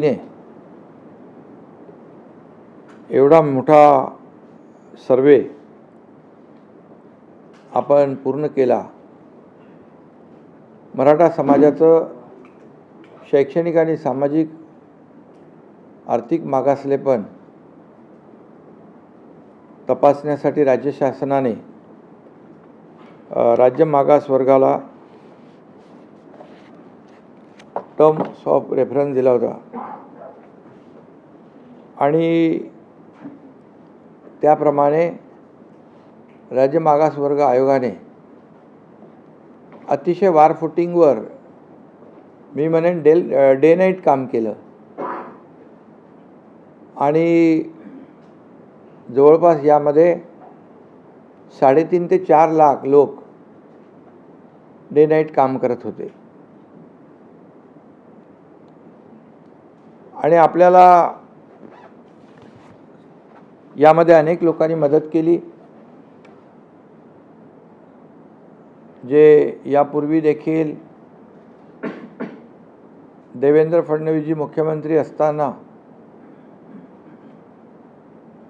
ने एवढा मोठा सर्वे आपण पूर्ण केला मराठा समाजाचं शैक्षणिक आणि सामाजिक आर्थिक मागासलेपण तपासण्यासाठी राज्य शासनाने राज्य मागास वर्गाला टर्म्स ऑफ रेफरन्स दिला होता. आणि त्याप्रमाणे राज्य मागासवर्ग आयोगाने अतिशय वार फुटिंगवर मी म्हणेन डेल डे नाईट काम केलं. आणि जवळपास यामध्ये साडेतीन ते चार लाख लोक डे नाईट काम करत होते. आणि आपल्याला यामध्ये अनेक लोकांनी मदत केली. जे यापूर्वी देखील देवेंद्र फडणवीसजी मुख्यमंत्री असताना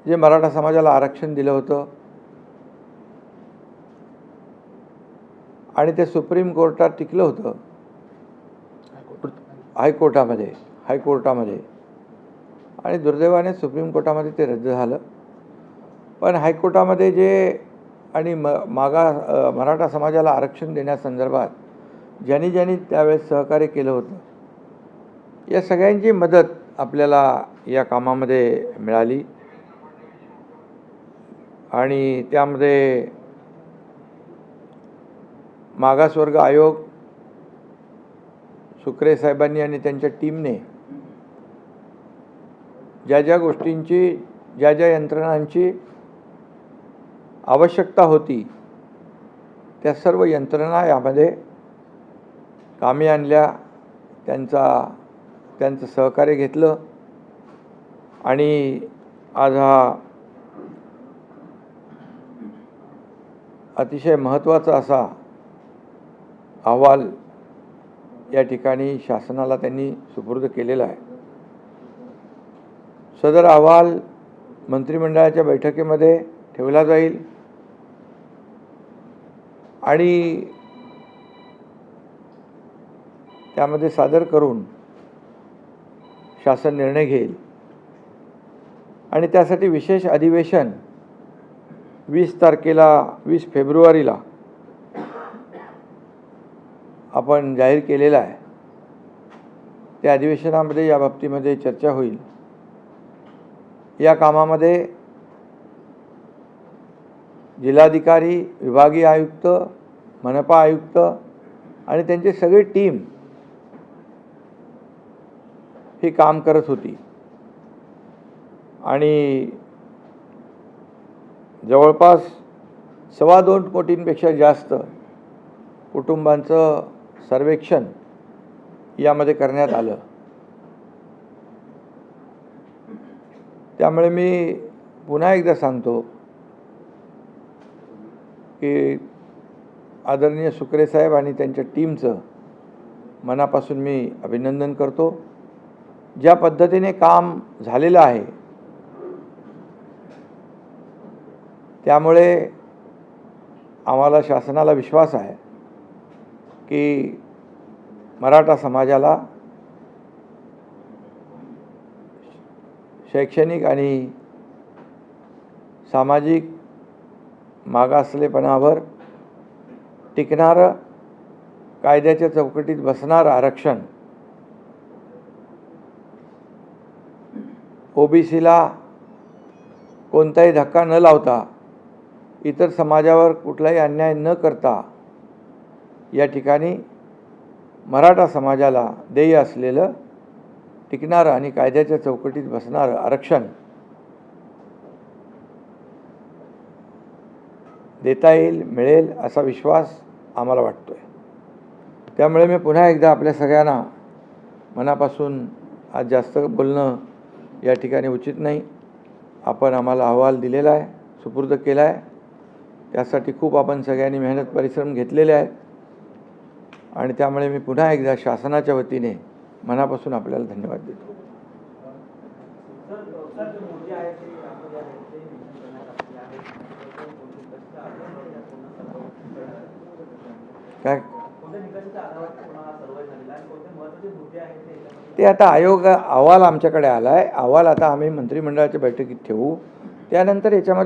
जे मराठा समाजाला आरक्षण दिलं होतं आणि ते सुप्रीम कोर्टात टिकलं होतं. हायकोर्टामध्ये हायकोर्टामध्ये. आणि दुर्दैवाने सुप्रीम कोर्टामध्ये ते रद्द झालं. पण हायकोर्टामध्ये जे आणि म मागा मराठा समाजाला आरक्षण देण्यासंदर्भात ज्यांनी ज्यांनी त्यावेळेस सहकार्य केलं होतं या सगळ्यांची मदत आपल्याला या कामामध्ये मिळाली. आणि त्यामध्ये मागासवर्ग आयोग शुक्रे साहेबांनी आणि त्यांच्या टीमने ज्या ज्या गोष्टींची ज्या ज्या यंत्रणांची आवश्यकता होती. त्या सर्व यंत्रणा यामध्ये कामी आणल्या. त्यांचा त्यांचं सहकार्य घेतलं. आणि आज हा अतिशय महत्त्वाचा असा अहवाल या ठिकाणी शासनाला त्यांनी सुपूर्द केलेला आहे. सदर अहवाल मंत्रिमंडळाच्या बैठकीमध्ये ठेवला जाईल. आणि त्यामध्ये सादर करून शासन निर्णय घेईल. आणि त्यासाठी विशेष अधिवेशन वीस तारखेला वीस फेब्रुवारीला आपण जाहीर केलेला आहे. त्या अधिवेशनामध्ये या बाबतीमध्ये चर्चा होईल. या कामामध्ये जिल्हाधिकारी विभागीय आयुक्त मनपा आयुक्त आणि त्यांची सगळी टीम ही काम करत होती. आणि जवळपास सव्वा दोन कोटींपेक्षा जास्त कुटुंबांचं सर्वेक्षण यामध्ये करण्यात आलं. त्यामुळे मी पुन्हा एकदा सांगतो की आदरणीय सुकरे साहेब आणि त्यांच्या टीमचं मनापासून मी अभिनंदन करतो. ज्या पद्धतीने काम झालेलं आहे त्यामुळे आम्हाला शासनाला विश्वास आहे की मराठा समाजाला शैक्षणिक आणि सामाजिक मागासलेपणावर टिकणारं कायद्याच्या चौकटीत बसणारं आरक्षण. ओबीसीला कोणताही धक्का न लावता इतर समाजावर कुठलाही अन्याय न करता या ठिकाणी मराठा समाजाला देय असलेलं टिकणारं आणि कायद्याच्या चौकटीत बसणारं आरक्षण देता येईल मिळेल असा विश्वास आम्हाला वाटतो आहे त्यामुळे मी पुन्हा एकदा आपल्या सगळ्यांना मनापासून आज जास्त बोलणं या ठिकाणी उचित नाही. आपण आम्हाला अहवाल दिलेला आहे सुपूर्द केला आहे. त्यासाठी खूप आपण सगळ्यांनी मेहनत परिश्रम घेतलेले आहेत. आणि त्यामुळे मी पुन्हा एकदा शासनाच्या वतीने मनापासून आपल्याला धन्यवाद देतो. सर, काय? ते आता आयोग अहवाल आमच्याकडे आला आहे अहवाल आता आम्ही मंत्रिमंडळाच्या बैठकीत ठेवू. त्यानंतर याच्यामध्ये